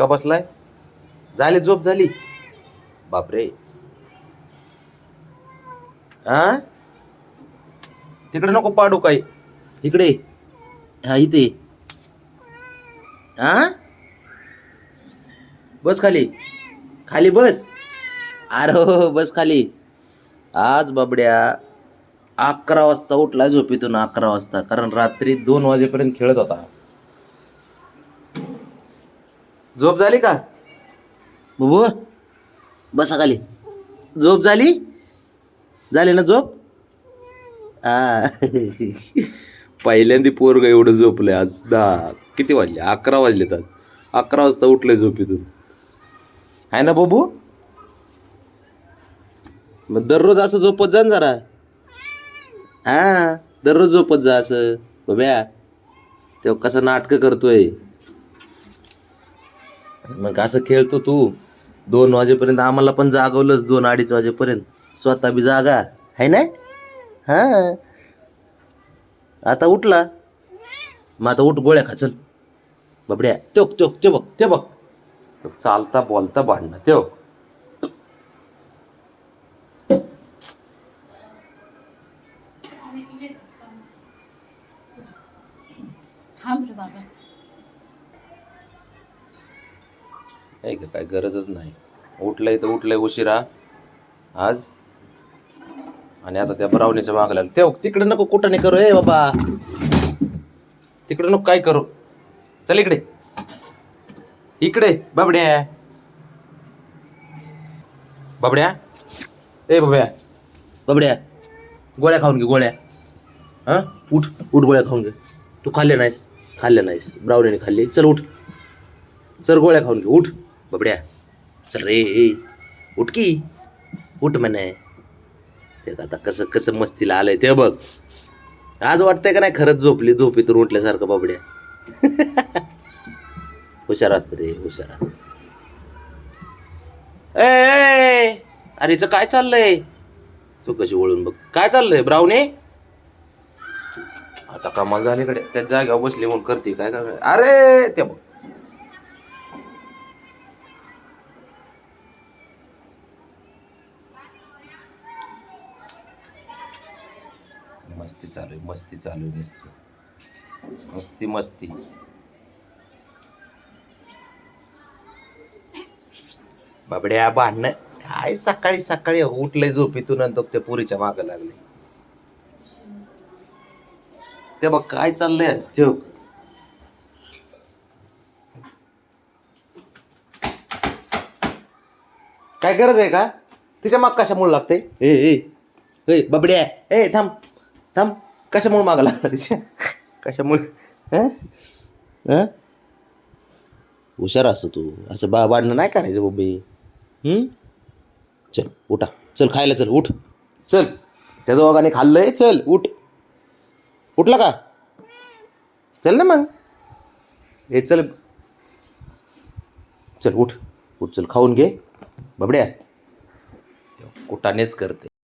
का बसलाय? झाली झोप झाली? बापरे. हा तिकडे नको पाडू काही. इकडे हा इथे हा बस खाली. खाली बस? अरे हो, हो, हो बस खाली. आज बाबड्या अकरा वाजता उठला झोपेतून अकरा वाजता कारण रात्री दोन वाजेपर्यंत खेळत होता. झोप झाली का? बुबू बसा खाली. झोप झाली? झाली ना झोप? आ. पहिल्यांदा पोरग एवढं झोपलंय आज. दहा किती वाजले? अकरा वाजले तर अकरा वाजता उठलंय झोपेतून. आहे ना बाबू? मग दररोज असं झोपत जा ना जरा. हा दररोज झोपत जा असं. बब्या तेव्हा कसं नाटकं करतोय. मग असं खेळतो तू. दोन वाजेपर्यंत आम्हाला पण जागवलंच दोन अडीच वाजेपर्यंत. स्वतः बी जागा. आहे ना हा. आता उठला. मग आता उठ गोळ्या खा चल. बबड्या त्यो त्यो ते बघ ते बघ. तो चालता बोलता भांडणं त्यो थांब आहे का? काय गरजच नाही. उठलंय तर उठलंय उशिरा. आज? आणि आता त्या ब्राउनीच्या मागल्या ते तिकडे नको कुठं नाही करू. ए बाबा. तिकडे नको काय करू. चल इकडे. इकडे बाबड्या. बाबड्या. ए बाबड्या. बाबड्या. गोळ्या खाऊन घे गोळ्या. हां? उठ उठ गोळ्या खाऊन घे. तू खाल्ले नाहीस. खाल्ले नाहीस. ब्राउनीने खाल्ली. चल उठ. चल गोळ्या खाऊन घे. उठ. बबड्या चल रे उठ की उठ म्हणे ते आता कसं कसं मस्तीला आलंय ते बघ आज वाटतंय का नाही खरंच झोपली झोपीतून उठल्यासारखं बाबड्या हुशार असतं रे हुशार असत ए, अरे हिचं काय चाललंय तू कशी वळून बघ काय चाललंय ब्राऊने आता कमाल झाली कडे त्या जाग्यावर बसली म्हणून करते काय काय अरे ते बघ मस्ती चालू आहे मस्ती चालू आहे मस्ती मस्ती. मस्ती बाबड्या भांडणं काय सकाळी सकाळी उठलंय झोपेतून आणि ते पुरीच्या मागं लागले ते बघ काय चाललंय ठेव. काय गरज आहे का? तिच्या माग कशामुळे लागते ए ए बबड्या ए थांब. थांब कशामुळे मागं लागला तिच्या कशामुळे? हं? हुशार असतो तू. असं बा वाढणं नाही करायचं बबे चल उठा. चल खायला चल उठ. चल. त्या दोघांनी खाल्लंय चल उठ. उठला का? चल ना मग. हे चल. चल उठ. उठ चल खाऊन घे. बबड्या. कुटानेच करते.